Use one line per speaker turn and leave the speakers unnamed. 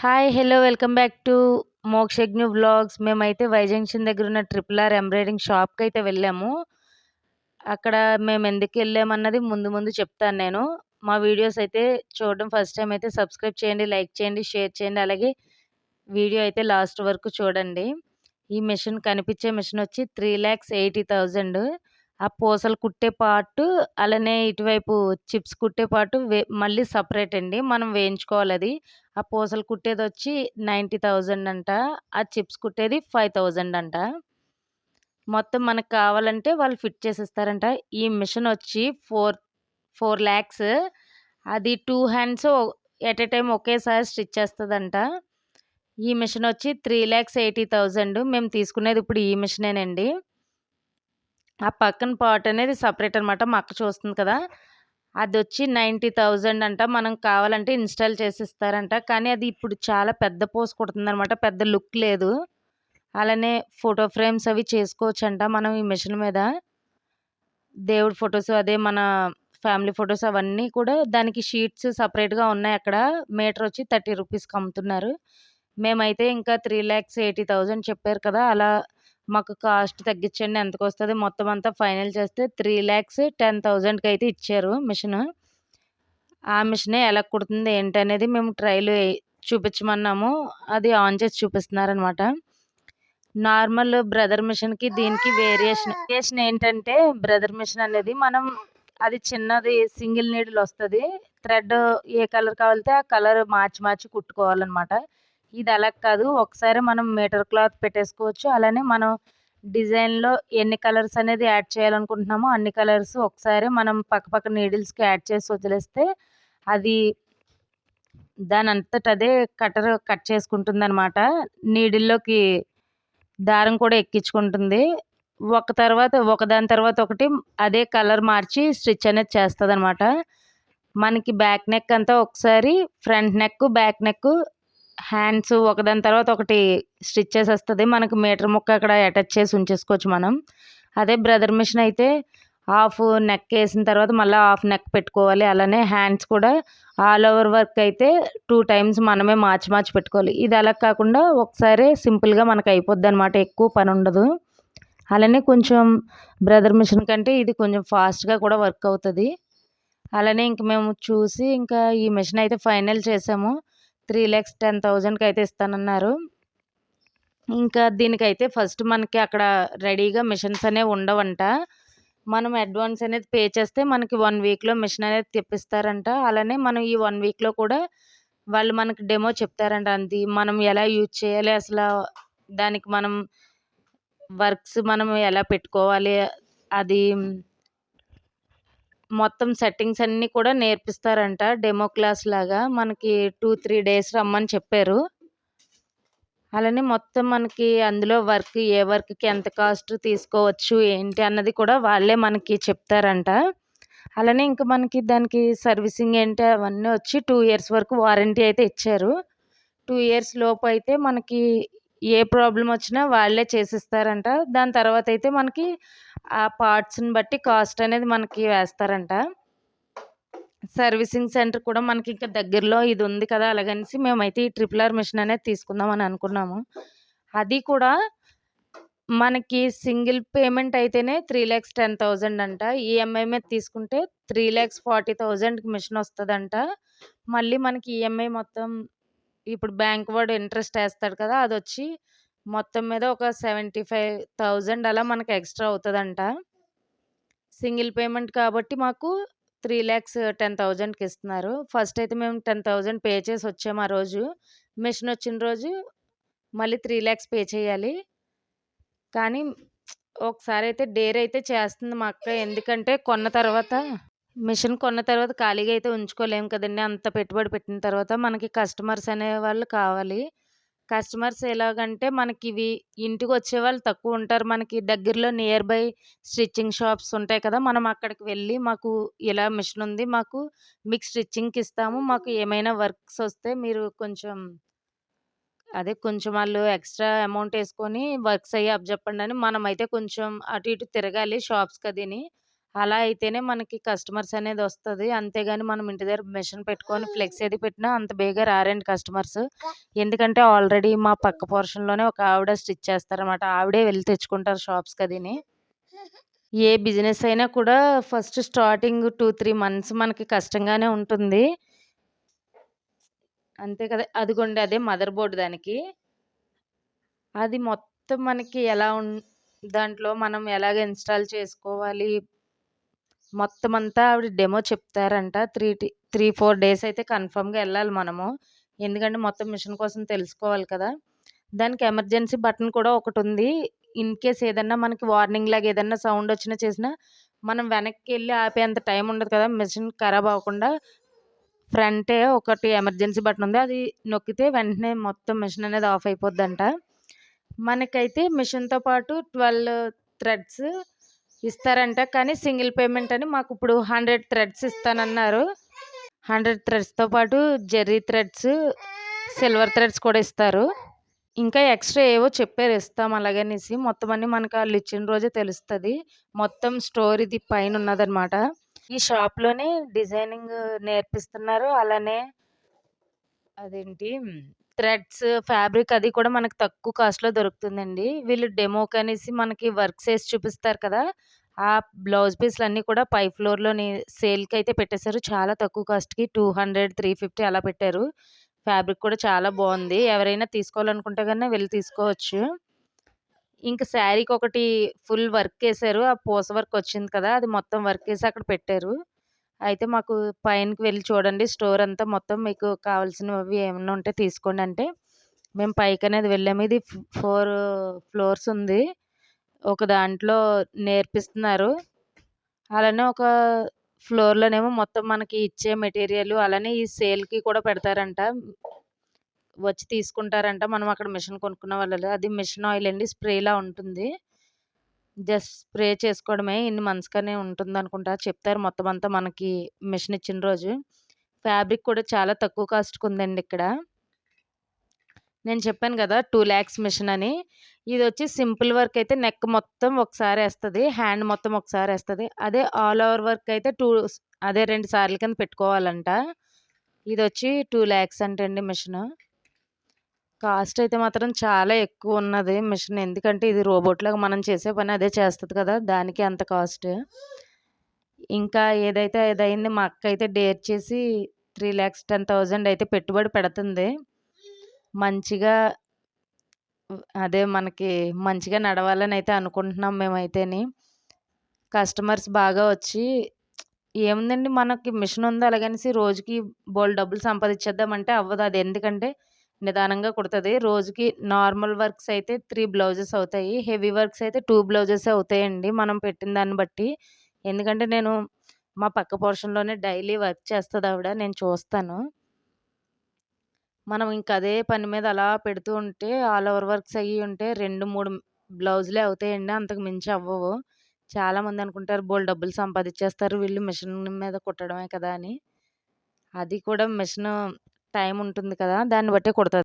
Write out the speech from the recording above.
Hi! Hello! Welcome back to Mokshagna vlogs. మేమైతే Y junction దగ్గరున్న triple R embroidery షాప్కి అయితే వెళ్ళాము. అక్కడ మేము ఎందుకు వెళ్ళామన్నది ముందు ముందు చెప్తాను నేను. మా వీడియోస్ అయితే చూడడం ఫస్ట్ టైం అయితే సబ్స్క్రైబ్ చేయండి, లైక్ చేయండి, షేర్ చేయండి. అలాగే వీడియో అయితే లాస్ట్ వరకు చూడండి. ఈ మిషన్ కనిపించే మిషన్ వచ్చి 3,80,000 ఆ పూసలు కుట్టే పాటు అలానే ఇటువైపు చిప్స్ కుట్టే పాటు వే మళ్ళీ సపరేట్ అండి. మనం వేయించుకోవాలి అది ఆ పూసలు కుట్టేది వచ్చి నైంటీ థౌజండ్ అంట. ఆ చిప్స్ కుట్టేది 5,000 అంట. మొత్తం మనకు కావాలంటే వాళ్ళు ఫిట్ చేసిస్తారంట. ఈ మిషన్ వచ్చి ఫోర్ 4,00,000 అది two hands at a time ఒకేసారి స్టిచ్ చేస్తుందంట ఈ మిషన్ వచ్చి 3,80,000 మేము తీసుకునేది ఇప్పుడు ఈ మిషనేనండి. ఆ పక్కన పార్ట్ అనేది సపరేట్ అనమాట. మా అక్క చూస్తుంది కదా! అది వచ్చి నైంటీ థౌజండ్ అంట. మనం కావాలంటే ఇన్‌స్టాల్ చేసిస్తారంట. కానీ అది ఇప్పుడు చాలా పెద్ద పూస కుడుతుందనమాట. పెద్ద లుక్ లేదు. అలానే ఫోటో ఫ్రేమ్స్ అవి చేసుకోవచ్చంట మనం ఈ మిషన్ మీద. దేవుడి ఫొటోస్ అదే మన ఫ్యామిలీ ఫొటోస్ అవన్నీ కూడా దానికి షీట్స్ సపరేట్గా ఉన్నాయి అక్కడ. మీటర్ వచ్చి 30 రూపీస్‌కి అమ్ముతున్నారు. మేమైతే ఇంకా 3,80,000 చెప్పారు కదా! అలా మాకు కాస్ట్ తగ్గించండి ఎంతకొస్తది మొత్తం అంతా ఫైనల్ చేస్తే 3,10,000కి అయితే ఇచ్చారు మిషన్ ఆ మిషనే ఎలా కుడుతుంది ఏంటనేది మేము ట్రైల్ చూపించమన్నాము. అది ఆన్ చేసి చూపిస్తున్నారనమాట. నార్మల్ బ్రదర్ మిషన్‌కి దీనికి వేరియేషన్ వేరియేషన్ ఏంటంటే బ్రదర్ మిషన్ అనేది మనం అది చిన్నది సింగిల్ నీడిల్ వస్తుంది థ్రెడ్ ఏ కలర్ కావాలితే ఆ కలర్ మార్చి మార్చి కుట్టుకోవాలన్నమాట ఇది అలా కాదు. ఒకసారి మనం మీటర్ క్లాత్ పెట్టేసుకోవచ్చు. అలానే మనం డిజైన్‌లో ఎన్ని కలర్స్ అనేది యాడ్ చేయాలనుకుంటున్నామో అన్ని కలర్స్ ఒకసారి మనం పక్క పక్క నీడిల్స్‌కి యాడ్ చేసి వదిలేస్తే అది దానంతట అదే కట్టర్ కట్ చేసుకుంటుందనమాట. నీడిల్‌లోకి దారం కూడా ఎక్కించుకుంటుంది. ఒక తర్వాత ఒకదాని తర్వాత ఒకటి అదే కలర్ మార్చి స్టిచ్ అనేది చేస్తదనమాట. మనకి బ్యాక్ నెక్ అంతా ఒకసారి front neck, back neck, hands ఒకదాని తర్వాత ఒకటి స్టిచ్ వస్తుంది మనకి మీటర్ ముక్క అక్కడ అటాచ్ చేసి ఉంచేసుకోవచ్చు మనం. అదే బ్రదర్ మిషన్ అయితే హాఫ్ నెక్ వేసిన తర్వాత మళ్ళీ హాఫ్ నెక్ పెట్టుకోవాలి. అలానే హ్యాండ్స్ కూడా ఆల్ ఓవర్ వర్క్ అయితే టూ టైమ్స్ మనమే మార్చి మార్చి పెట్టుకోవాలి. ఇది అలా కాకుండా ఒకసారి సింపుల్‌గా మనకు అయిపోద్దనమాట. ఎక్కువ పని ఉండదు. అలానే కొంచెం బ్రదర్ మిషన్ కంటే ఇది కొంచెం ఫాస్ట్‌గా కూడా వర్క్ అవుతుంది అలానే ఇంక మేము చూసి ఇంకా ఈ మిషన్ అయితే ఫైనల్ చేసాము. 3,10,000కి అయితే ఇస్తానన్నారు. ఇంకా దీనికైతే ఫస్ట్ మనకి అక్కడ రెడీగా మిషన్స్ అనేవి ఉండవంట. మనం అడ్వాన్స్ అనేది పే చేస్తే మనకి వన్ వీక్‌లో మిషన్ అనేది తెప్పిస్తారంట. అలానే మనం ఈ వన్ వీక్‌లో కూడా వాళ్ళు మనకి డెమో చెప్తారంట. అది మనం ఎలా యూజ్ చేయాలి అసలు దానికి మనం వర్క్స్ మనం ఎలా పెట్టుకోవాలి అది మొత్తం సెట్టింగ్స్ అన్నీ కూడా నేర్పిస్తారంట. డెమో క్లాస్ లాగా మనకి 2, 3 డేస్ రమ్మని చెప్పారు. అలానే మొత్తం మనకి అందులో వర్క్ ఏ వర్క్‌కి ఎంత కాస్ట్ తీసుకోవచ్చు ఏంటి అన్నది కూడా వాళ్ళే మనకి చెప్తారంట. అలానే ఇంకా మనకి దానికి సర్వీసింగ్ ఏంటి అవన్నీ వచ్చి టూ ఇయర్స్ వరకు వారంటీ అయితే ఇచ్చారు. టూ ఇయర్స్ లోపు అయితే మనకి ఏ ప్రాబ్లం వచ్చినా వాళ్ళే చేసిస్తారంట. దాని తర్వాత అయితే మనకి ఆ పార్ట్స్‌ని బట్టి కాస్ట్ అనేది మనకి వేస్తారంట. సర్వీసింగ్ సెంటర్ కూడా మనకి ఇంకా దగ్గరలో ఇది ఉంది కదా! అలాగనేసి మేమైతే ఈ ట్రిపుల్ ఆర్ మిషన్ అనేది తీసుకుందాం అని అనుకున్నాము. అది కూడా మనకి సింగిల్ పేమెంట్ అయితేనే 3,10,000 అంట. ఈఎంఐ మీద తీసుకుంటే 3,40,000కి మిషన్ వస్తుందంట మళ్ళీ మనకి ఈఎంఐ మొత్తం ఇప్పుడు బ్యాంక్ వాడు ఇంట్రెస్ట్ వేస్తాడు కదా! అది వచ్చి మొత్తం మీద ఒక 75,000 అలా మనకు ఎక్స్‌ట్రా అవుతుందంట సింగిల్ పేమెంట్ కాబట్టి మాకు 3,10,000కి ఇస్తున్నారు. ఫస్ట్ అయితే మేము 10,000 పే చేసి వచ్చాము ఆ రోజు. మిషన్ వచ్చిన రోజు మళ్ళీ 3,00,000 పే చేయాలి. కానీ ఒకసారి అయితే డేర్ అయితే చేస్తుంది మా అక్క. ఎందుకంటే కొన్న తర్వాత మిషన్ కొన్న తర్వాత ఖాళీగా అయితే ఉంచుకోలేము కదండి అంత పెట్టుబడి పెట్టిన తర్వాత మనకి కస్టమర్స్ అనేవాళ్ళు కావాలి. కస్టమర్స్ ఎలాగంటే మనకి ఇవి ఇంటికి వచ్చేవాళ్ళు తక్కువ ఉంటారు. మనకి దగ్గరలో నియర్ బై స్టిచ్చింగ్ షాప్స్ ఉంటాయి కదా! మనం అక్కడికి వెళ్ళి మాకు ఇలా మిషన్ ఉంది. మాకు మీకు స్టిచ్చింగ్‌కి ఇస్తాము. మాకు ఏమైనా వర్క్స్ వస్తే మీరు కొంచెం అదే కొంచెం వాళ్ళు ఎక్స్‌ట్రా అమౌంట్ వేసుకొని వర్క్స్ అయ్యి అప్పజెప్పండి అని మనమైతే కొంచెం అటు ఇటు తిరగాలి షాప్స్‌కి కదిని అలా అయితేనే మనకి కస్టమర్స్ అనేది వస్తుంది అంతేగాని మనం ఇంటి దగ్గర మిషన్ పెట్టుకొని ఫ్లెక్స్ ఏది పెట్టినా అంత బేగా రారండి కస్టమర్స్. ఎందుకంటే ఆల్రెడీ మా పక్క పోర్షన్‌లోనే ఒక ఆవిడ స్టిచ్ చేస్తారనమాట. ఆవిడే వెళ్ళి తెచ్చుకుంటారు షాప్స్‌కి కదిని ఏ బిజినెస్ అయినా కూడా ఫస్ట్ స్టార్టింగ్ 2, 3 మంత్స్ మనకి కష్టంగానే ఉంటుంది. అంతే కదా! అదిగోండి అదే మదర్ బోర్డు దానికి. అది మొత్తం మనకి ఎలా ఉ దాంట్లో మనం ఎలాగ ఇన్‌స్టాల్ చేసుకోవాలి మొత్తం అంతా ఆవిడ డెమో చెప్తారంట. త్రీ త్రీ ఫోర్ డేస్ అయితే కన్ఫర్మ్‌గా వెళ్ళాలి మనము. ఎందుకంటే మొత్తం మిషన్ కోసం తెలుసుకోవాలి కదా! దానికి ఎమర్జెన్సీ బటన్ కూడా ఒకటి ఉంది ఇన్ కేస్ ఏదన్నా మనకి వార్నింగ్ లాగా ఏదన్నా సౌండ్ వచ్చినా చేసినా మనం వెనక్కి వెళ్ళి ఆపేంత టైం ఉండదు కదా! మిషన్ ఖరాబ్ అవ్వకుండా ఫ్రంటే ఒకటి ఎమర్జెన్సీ బటన్ ఉంది. అది నొక్కితే వెంటనే మొత్తం మిషన్ అనేది ఆఫ్ అయిపోద్దంట. మనకైతే మిషన్‌తో పాటు 12 థ్రెడ్స్ ఇస్తారంట. కానీ సింగిల్ పేమెంట్ అని మాకు ఇప్పుడు హండ్రెడ్ థ్రెడ్స్ ఇస్తానన్నారు. 100 థ్రెడ్స్‌తో పాటు జెర్రీ థ్రెడ్స్, సిల్వర్ థ్రెడ్స్ కూడా ఇస్తారు. ఇంకా ఎక్స్‌ట్రా ఏవో చెప్పారు ఇస్తాం అలాగనేసి. మొత్తం అన్నీ మనకు వాళ్ళు ఇచ్చిన రోజే తెలుస్తుంది మొత్తం స్టోర్ ఇది పైన ఉన్నదనమాట. ఈ షాప్‌లోనే డిజైనింగ్ నేర్పిస్తున్నారు. అలానే అదేంటి థ్రెడ్స్, ఫ్యాబ్రిక్ అది కూడా మనకు తక్కువ కాస్ట్‌లో దొరుకుతుందండి. వీళ్ళు డెమోకనేసి మనకి వర్క్స్ చేసి చూపిస్తారు కదా! ఆ బ్లౌజ్ పీస్‌లన్నీ కూడా పై ఫ్లోర్‌లోని సేల్కి అయితే పెట్టేశారు. చాలా తక్కువ కాస్ట్‌కి 200, 350 అలా పెట్టారు. ఫ్యాబ్రిక్ కూడా చాలా బాగుంది ఎవరైనా తీసుకోవాలనుకుంటే కన్నా వెళ్ళి తీసుకోవచ్చు. ఇంకా శారీకి ఒకటి ఫుల్ వర్క్ వేశారు ఆ పూస వర్క్ వచ్చింది కదా! అది మొత్తం వర్క్ వేసి అక్కడ పెట్టారు. అయితే మాకు పైనకి వెళ్ళి చూడండి స్టోర్ అంతా మొత్తం మీకు కావాల్సినవి ఏమైనా ఉంటే తీసుకోండి అంటే, మేము పైకి అనేది వెళ్ళాము. ఇది ఫోర్ ఫ్లోర్స్ ఉంది. ఒక దాంట్లో నేర్పిస్తున్నారు. అలానే ఒక ఫ్లోర్‌లోనేమో మొత్తం మనకి ఇచ్చే మెటీరియల్ అలానే ఈ సేల్‌కి కూడా పెడతారంట. వచ్చి తీసుకుంటారంట. మనం అక్కడ మిషన్ కొనుక్కున్న వాళ్ళు అది మిషన్ ఆయిల్ అండి. స్ప్రేలా ఉంటుంది. జస్ట్ స్ప్రే చేసుకోవడమే. ఇన్ని మనసుగానే ఉంటుంది అనుకుంటా చెప్తారు మొత్తం అంతా మనకి మిషన్ ఇచ్చిన రోజు. ఫ్యాబ్రిక్ కూడా చాలా తక్కువ కాస్ట్కి ఉందండి ఇక్కడ. నేను చెప్పాను కదా టూ ల్యాక్స్ మిషన్ అని. ఇది వచ్చి సింపుల్ వర్క్ అయితే నెక్ మొత్తం ఒకసారి వేస్తుంది హ్యాండ్ మొత్తం ఒకసారి వేస్తుంది అదే ఆల్ ఓవర్ వర్క్ అయితే టూ అదే రెండు సార్లు కింద పెట్టుకోవాలంట. ఇదొచ్చి 2,00,000 అంటండి మిషను. కాస్ట్ అయితే మాత్రం చాలా ఎక్కువ ఉన్నది మిషన్. ఎందుకంటే ఇది రోబోట్‌లాగా మనం చేసే పని అదే చేస్తుంది కదా! దానికి అంత కాస్ట్. ఇంకా ఏదైతే ఏదైంది మా అక్క అయితే డేర్ చేసి 3,10,000 అయితే పెట్టుబడి పెడుతుంది. మంచిగా అదే మనకి మంచిగా నడవాలని అయితే అనుకుంటున్నాం మేమైతేని. కస్టమర్స్ బాగా వచ్చి ఏముందండి మనకి మిషన్ ఉంది అలాగనేసి రోజుకి బోల్ డబ్బులు సంపాదించేద్దామంటే అవ్వదు. అది ఎందుకంటే నిదానంగా కుడుతుంది రోజుకి నార్మల్ వర్క్స్ అయితే త్రీ బ్లౌజెస్ అవుతాయి. హెవీ వర్క్స్ అయితే టూ బ్లౌజెస్ అవుతాయండి. మనం పెట్టిన దాన్ని బట్టి. ఎందుకంటే నేను మా పక్క పోర్షన్‌లోనే డైలీ వర్క్ చేస్తుంది ఆవిడ నేను చూస్తాను. మనం ఇంక అదే పని మీద అలా పెడుతూ ఉంటే ఆల్ ఓవర్ వర్క్స్ అయ్యి ఉంటే 2, 3 బ్లౌజులే అవుతాయండి. అంతకు మించి అవ్వవు. చాలామంది అనుకుంటారు బోల్ డబ్బులు సంపాదించేస్తారు వీళ్ళు మిషన్ మీద కుట్టడమే కదా! అని. అది కూడా మిషన్ టైం ఉంటుంది కదా! దాన్ని బట్టే కుడతది.